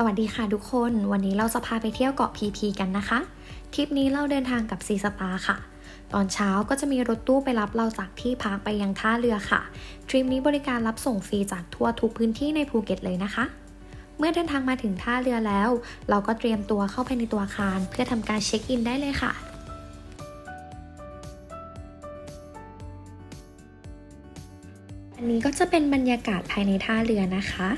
สวัสดีค่ะทุกคน วันนี้เราจะพาไปเที่ยวเกาะพีพีกันนะคะ ทริปนี้เราเดินทางกับซีสตาร์ค่ะ ตอนเช้าก็จะมีรถตู้ไปรับเราจากที่พักไปยังท่าเรือค่ะ ทริปนี้บริการรับส่งฟรีจากทั่วทุกพื้นที่ในภูเก็ตเลยนะคะ เมื่อเดินทางมาถึงท่าเรือแล้ว เราก็เตรียมตัวเข้าไปในตัวอาคาร เพื่อทำการเช็คอินได้เลยค่ะ นี้ก็จะเป็นบรรยากาศภายในท่าเรือนะคะ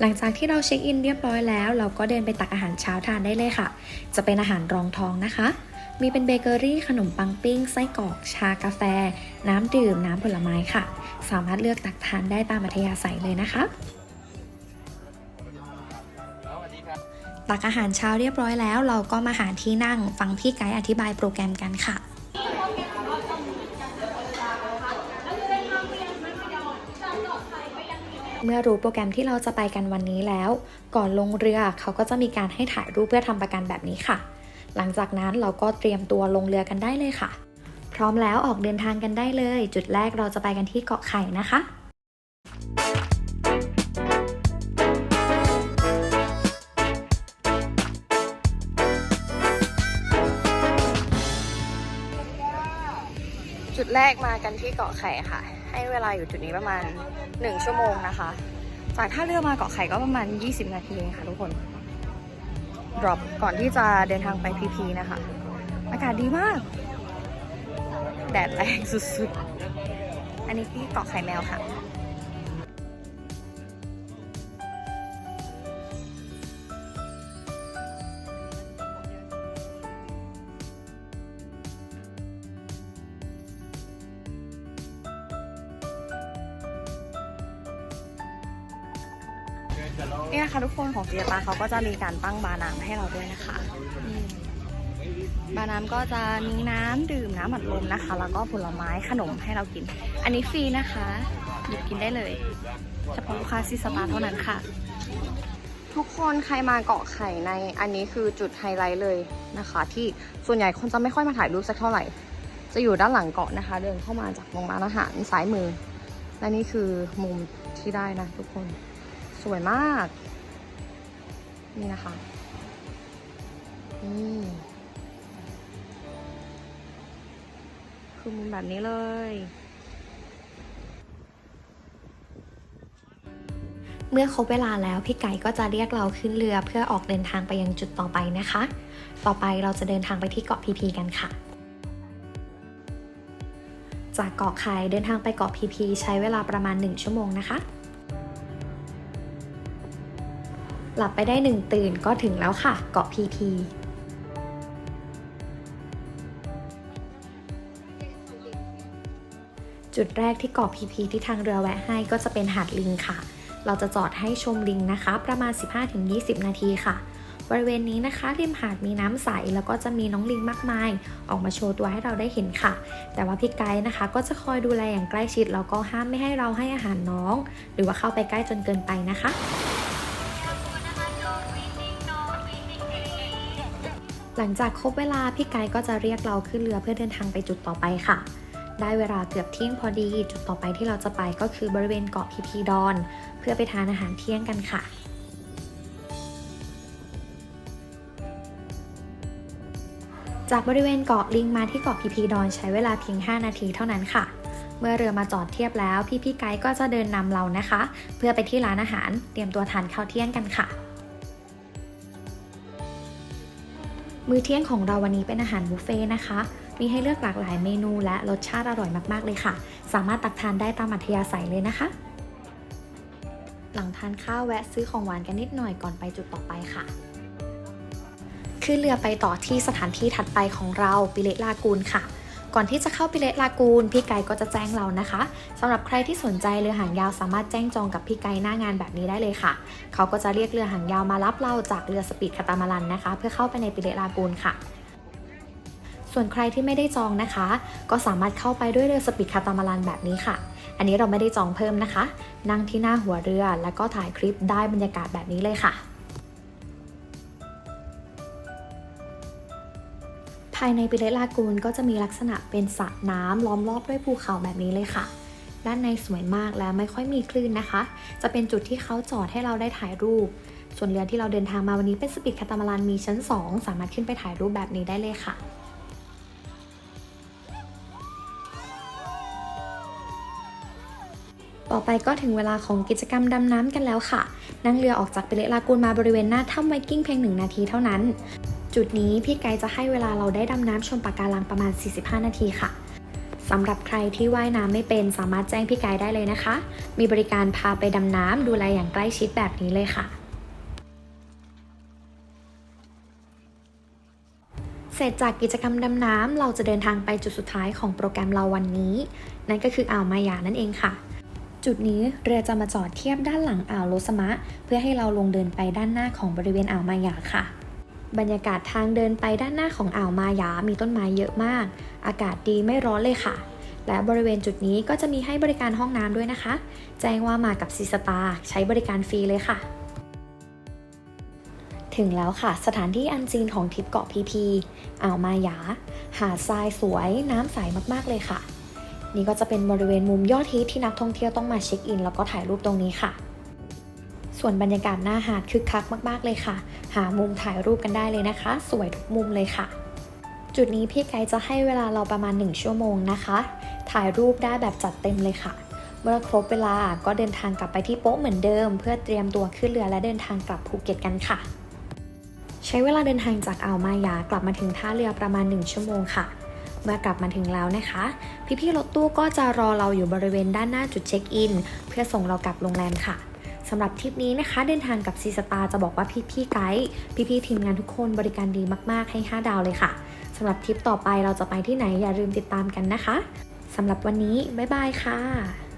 หลังจากที่เราเช็คอินเรียบร้อยแล้ว เราก็เดินไปตักอาหารเช้าทานได้เลยค่ะ จะเป็นอาหารรองท้องนะคะ มีเป็นเบเกอรี่ ขนมปังปิ้ง ไส้กรอก ชากาแฟ น้ำดื่ม น้ำผลไม้ค่ะ สามารถเลือกตักทานได้ตามอัธยาศัยเลยนะคะตักอาหารเช้าเรียบร้อยแล้ว เราก็มาหาที่นั่งฟังพี่ไกด์อธิบายโปรแกรมกันค่ะ เมื่อรู้โปรแกรมที่เราจะไปกันวันนี้แล้ว ก่อนลงเรือเขาก็จะมีการให้ถ่ายรูปเพื่อทำประกันแบบนี้ค่ะ หลังจากนั้นเราก็เตรียมตัวลงเรือกันได้เลยค่ะ พร้อมแล้วออกเดินทางกันได้เลย จุดแรกเราจะไปกันที่เกาะไข่นะคะจุดแรกมากันที่เกาะไข่ค่ะ ให้เวลาอยู่จุดนี้ประมาณ 1 ชั่วโมงนะคะ จากท่าเรือมาเกาะไข่ก็ประมาณ 20 นาทีเองค่ะทุกคน ดรอปก่อนที่จะเดินทางไปพีพีนะคะ อากาศดีมาก แดดแรงสุดๆ อันนี้ที่เกาะไข่แมวค่ะ เนี่ยค่ะทุกคนของเจียตาเขาก็จะมีการตั้งบาร์น้ำให้เราด้วยนะคะบาร์น้ำก็จะมีน้ำดื่มน้ำอัดลมนะคะ แล้วก็ผลไม้ขนมให้เรากิน อันนี้ฟรีนะคะหยิบกินได้เลยเฉพาะลูกค้าซีสตาร์เท่านั้นค่ะ ทุกคนใครมาเกาะไข่ในอันนี้คือจุดไฮไลท์เลยนะคะ ที่ส่วนใหญ่คนจะไม่ค่อยมาถ่ายรูปสักเท่าไหร่จะอยู่ด้านหลังเกาะนะคะ เดินเข้ามาจากโรงร้านอาหารซ้ายมือ และนี่คือมุมที่ได้นะทุกคน สวยมาก นี่นะคะ นี่คือมุมแบบนี้เลยเมื่อครบเวลาแล้วพี่ไก่ก็จะเรียกเราขึ้นเรือเพื่อออกเดินทางไปยังจุดต่อไปนะคะ ต่อไปเราจะเดินทางไปที่เกาะพีพีกันค่ะ จากเกาะไข่เดินทางไปเกาะพีพีใช้เวลาประมาณ 1 ชั่วโมงนะคะ หลับไปได้หนึ่งตื่นก็ถึงแล้วค่ะ เกาะพีพีจุดแรกที่เกาะพีพีที่ทางเรือแวะให้ก็จะเป็นหาดลิงค่ะ เราจะจอดให้ชมลิงนะคะ ประมาณ 15-20 นาทีค่ะ บริเวณนี้นะคะริมหาดมีน้ำใสแล้วก็จะมีน้องลิงมากมาย ออกมาโชว์ตัวให้เราได้เห็นค่ะ แต่ว่าพี่ไกด์นะคะ ก็จะคอยดูแลอย่างใกล้ชิดแล้วก็ห้ามไม่ให้เราให้อาหารน้อง หรือว่าเข้าไปใกล้จนเกินไปนะคะ หลังจากครบเวลาพี่ไกด์ก็จะเรียกเราขึ้นเรือเพื่อเดินทางไปจุดต่อไปค่ะ ได้เวลาเกือบเที่ยงพอดี จุดต่อไปที่เราจะไปก็คือบริเวณเกาะพีพีดอน เพื่อไปทานอาหารเที่ยงกันค่ะจากบริเวณเกาะลิงมาที่เกาะพีพีดอนใช้เวลาเพียง 5 นาทีเท่านั้นค่ะ เมื่อเรือมาจอดเทียบแล้ว พี่พี่ไกด์ก็จะเดินนำเรานะคะ เพื่อไปที่ร้านอาหารเตรียมตัวทานข้าวเที่ยงกันค่ะ มื้อเที่ยงของเราวันนี้เป็นอาหารบุฟเฟ่ต์นะคะ มีให้เลือกหลากหลายเมนูและรสชาติอร่อยมากๆเลยค่ะ สามารถตักทานได้ตามอัธยาศัยเลยนะคะ หลังทานข้าวแวะซื้อของหวานกันนิดหน่อยก่อนไปจุดต่อไปค่ะขึ้นเรือไปต่อที่สถานที่ถัดไปของเราปิเลตลากูนค่ะ ก่อนที่จะเข้าปิเลตลากูนพี่ไก่ก็จะแจ้งเรานะคะสำหรับใครที่สนใจเรือหางยาวสามารถแจ้งจองกับพี่ไก่หน้างานแบบนี้ได้เลยค่ะ เขาก็จะเรียกเรือหางยาวมารับเราจากเรือสปีดคาตามารันนะคะ เพื่อเข้าไปในปิเลตลากูนค่ะส่วนใครที่ไม่ได้จองนะคะ ก็สามารถเข้าไปด้วยเรือสปีดคาตามารันแบบนี้ค่ะ อันนี้เราไม่ได้จองเพิ่มนะคะ นั่งที่หน้าหัวเรือแล้วก็ถ่ายคลิปได้บรรยากาศแบบนี้เลยค่ะ ภายในปิเลตลากูนก็จะมีลักษณะเป็นสระน้ำล้อมรอบด้วยภูเขาแบบนี้เลยค่ะ ด้านในสวยมากและไม่ค่อยมีคลื่นนะคะ จะเป็นจุดที่เขาจอดให้เราได้ถ่ายรูป ส่วนเรือที่เราเดินทางมาวันนี้เป็นสปีดคาตามารันมีชั้น 2 สามารถขึ้นไปถ่ายรูปแบบนี้ได้เลยค่ะต่อไปก็ถึงเวลาของกิจกรรมดำน้ำกันแล้วค่ะ นั่งเรือออกจากเปเลลากูนมาบริเวณหน้าถ้ำไวกิ้งเพียงหนึ่งนาทีเท่านั้น จุดนี้พี่ไกด์จะให้เวลาเราได้ดำน้ำชมปะการังประมาณ 45 นาทีค่ะสำหรับใครที่ว่ายน้ำไม่เป็นสามารถแจ้งพี่ไกด์ได้เลยนะคะ มีบริการพาไปดำน้ำดูแลอย่างใกล้ชิดแบบนี้เลยค่ะ เสร็จจากกิจกรรมดำน้ำเราจะเดินทางไปจุดสุดท้ายของโปรแกรมเราวันนี้ นั่นก็คืออ่าวมายานั่นเองค่ะจุดนี้เรือจะมาจอดเทียบด้านหลังอ่าวโลสมะ เพื่อให้เราลงเดินไปด้านหน้าของบริเวณอ่าวมายาค่ะ บรรยากาศทางเดินไปด้านหน้าของอ่าวมายา มีต้นไม้เยอะมาก อากาศดีไม่ร้อนเลยค่ะ และบริเวณจุดนี้ก็จะมีให้บริการห้องน้ำด้วยนะคะ แจ้งว่ามากับซีสตาใช้บริการฟรีเลยค่ะ ถึงแล้วค่ะ สถานที่อันซีนของทริปเกาะพีพีอ่าวมายา หาดทรายสวยน้ำใสมากๆเลยค่ะ นี่ก็จะเป็นบริเวณมุมยอดฮิตที่นักท่องเที่ยวต้องมาเช็คอิน แล้วก็ถ่ายรูปตรงนี้ค่ะ ส่วนบรรยากาศหน้าหาดคึกคักมากๆเลยค่ะ หามุมถ่ายรูปกันได้เลยนะคะ สวยทุกมุมเลยค่ะ จุดนี้พี่ไกด์จะให้เวลาเราประมาณ 1 ชั่วโมงนะคะ ถ่ายรูปได้แบบจัดเต็มเลยค่ะ เมื่อครบเวลาก็เดินทางกลับไปที่โป๊ะเหมือนเดิม เพื่อเตรียมตัวขึ้นเรือและเดินทางกลับภูเก็ตกันค่ะ ใช้เวลาเดินทางจากอ่าวมายากลับมาถึงท่าเรือประมาณ 1 ชั่วโมงค่ะเมื่อกลับมาถึงแล้วนะคะ พี่ๆรถตู้ก็จะรอเราอยู่บริเวณด้านหน้าจุดเช็คอิน เพื่อส่งเรากลับโรงแรมค่ะ สำหรับทริปนี้นะคะ เดินทางกับซีสตาจะบอกว่าพี่ๆไกด์พี่ๆทีมงานทุกคนบริการดีมากๆให้ 5 ดาวเลยค่ะสำหรับทริปต่อไปเราจะไปที่ไหนอย่าลืมติดตามกันนะคะสำหรับวันนี้บ๊ายบายค่ะ